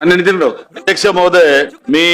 आणि नितीन राऊत अध्यक्ष महोदय मी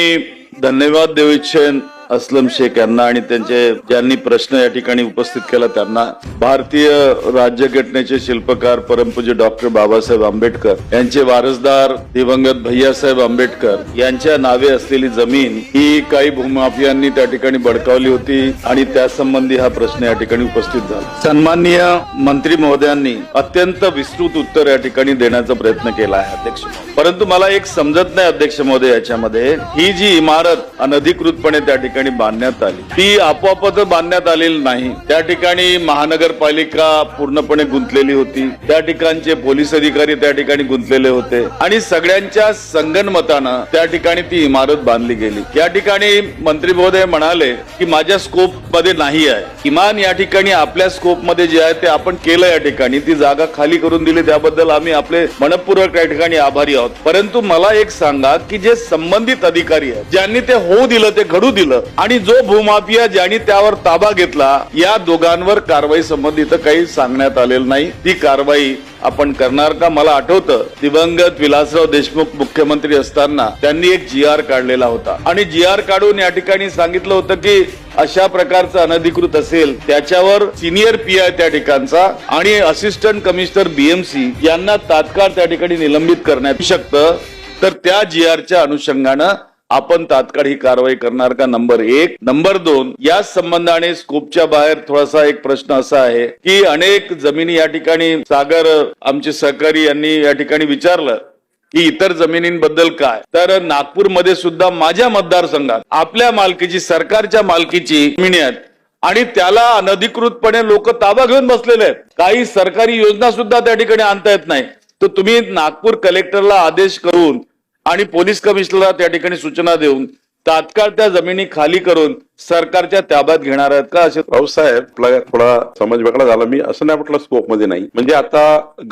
धन्यवाद देऊ इच्छेन असलम शेख यांना आणि त्यांचे ज्यांनी प्रश्न या ठिकाणी उपस्थित केला त्यांना भारतीय राज्यघटनेचे शिल्पकार परमपूज्य डॉक्टर बाबासाहेब आंबेडकर यांचे वारसदार दिवंगत भैयासाहेब आंबेडकर यांच्या नावे असलेली जमीन ही काही भूमाफियांनी त्या ठिकाणी बडकावली होती आणि त्यासंबंधी हा प्रश्न या ठिकाणी उपस्थित झाला. सन्माननीय मंत्री महोदयांनी अत्यंत विस्तृत उत्तर या ठिकाणी देण्याचा प्रयत्न केला आहे अध्यक्ष. परंतु मला एक समजत नाही अध्यक्ष महोदय याच्यामध्ये. ही जी इमारत अनधिकृतपणे त्या ठिकाणी बांधण्यात आली. ती आपोआपच बांधण्यात आलेली नाही. त्या ठिकाणी महानगरपालिका पूर्णपणे गुंतलेली होती. त्या ठिकाणचे पोलीस अधिकारी त्या ठिकाणी गुंतलेले होते. आणि सगळ्यांच्या संगनमतानं त्या ठिकाणी ती इमारत बांधली गेली. या ठिकाणी मंत्री महोदय म्हणाले की माझ्या स्कोपमध्ये नाही आहे. किमान या ठिकाणी आपल्या स्कोपमध्ये जे आहे ते आपण केलं या ठिकाणी. ती जागा खाली करून दिली. त्याबद्दल आम्ही आपले मनपूर्वक या ठिकाणी आभारी आहोत. परंतु मला एक सांगा की जे संबंधित अधिकारी आहेत ज्यांनी ते होऊ दिलं ते घडू दिलं आणि जो भूमाफिया ज्यांनी त्यावर ताबा घेतला या दोघांवर कारवाई संबंधित काही सांगण्यात आलेलं नाही. ती कारवाई आपण करणार का? मला आठवतं. दिवंगत विलासराव देशमुख मुख्यमंत्री असताना त्यांनी एक जी आर काढलेला होता. आणि जी आर काढून या ठिकाणी सांगितलं होतं की अशा प्रकारचं अनधिकृत असेल त्याच्यावर सिनियर पी आय त्या ठिकाणचा आणि असिस्टंट कमिशनर बीएमसी यांना तात्काळ त्या ठिकाणी निलंबित करण्यात शकतं. तर त्या जी आरच्या अनुषंगानं आपण तात्काळ ही कारवाई करणार का? नंबर एक. नंबर दोन या संबंधाने स्कोपच्या बाहेर थोडासा एक प्रश्न असा आहे की अनेक जमिनी या ठिकाणी सागर आमचे सहकारी यांनी या ठिकाणी विचारलं की इतर जमिनींबद्दल काय? तर नागपूरमध्ये सुद्धा माझ्या मतदारसंघात आपल्या मालकीची सरकारच्या मालकीची जमिनी आहेत आणि त्याला अनधिकृतपणे लोक ताबा घेऊन बसलेले आहेत. काही सरकारी योजना सुद्धा त्या ठिकाणी आणता येत नाही. तर तुम्ही नागपूर कलेक्टरला आदेश करून आणि पोलीस कमिशनरला त्या ठिकाणी सूचना देऊन तात्काळ त्या जमिनी खाली करून सरकारच्या ताब्यात घेणार आहेत का असे राऊसाहेब थोडा समज वेगळा झाला. मी असं नाही म्हटलं स्कोपमध्ये नाही. म्हणजे आता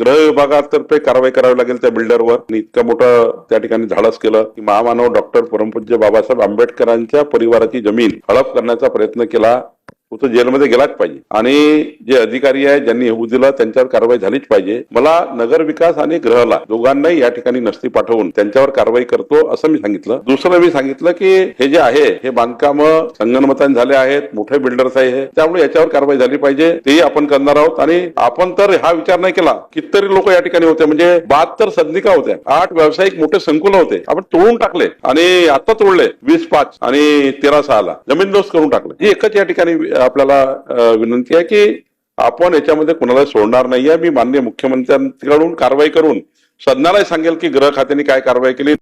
गृह विभागातर्फे कारवाई करावी लागेल त्या बिल्डरवर. आणि इतकं मोठं त्या ठिकाणी धाडस केलं. की महामानव डॉक्टर परमपूज्य बाबासाहेब आंबेडकरांच्या परिवाराची जमीन हडप करण्याचा प्रयत्न केला. तो जेलमध्ये गेलाच पाहिजे. आणि जे अधिकारी आहेत ज्यांनी होऊ दिलं त्यांच्यावर कारवाई झालीच पाहिजे. मला नगर विकास आणि ग्रहला दोघांनाही या ठिकाणी नसती पाठवून त्यांच्यावर कारवाई करतो असं मी सांगितलं. दुसरं मी सांगितलं की हे जे आहे हे बांधकाम संगणमताने झाले आहेत मोठे बिल्डर्स आहे हे. त्यामुळे याच्यावर कारवाई झाली पाहिजे. तेही आपण करणार आहोत. आणि आपण तर हा विचार नाही केला. कितीतरी लोक या ठिकाणी होते. म्हणजे बहात्तर सदनिका होत्या. आठ व्यावसायिक मोठे संकुल होते. आपण तोडून टाकले. आणि आता तोडले. वीस पाच आणि तेरा सहाला. जमीनदोस्त करून टाकले. ही एकच या ठिकाणी आपल्याला विनंती आहे की आपण याच्यामध्ये कुणाला सोडणार नाहीये. मी माननीय मुख्यमंत्र्यांकडून कारवाई करून सदनालाही सांगेल की गृह खात्याने काय कारवाई केली.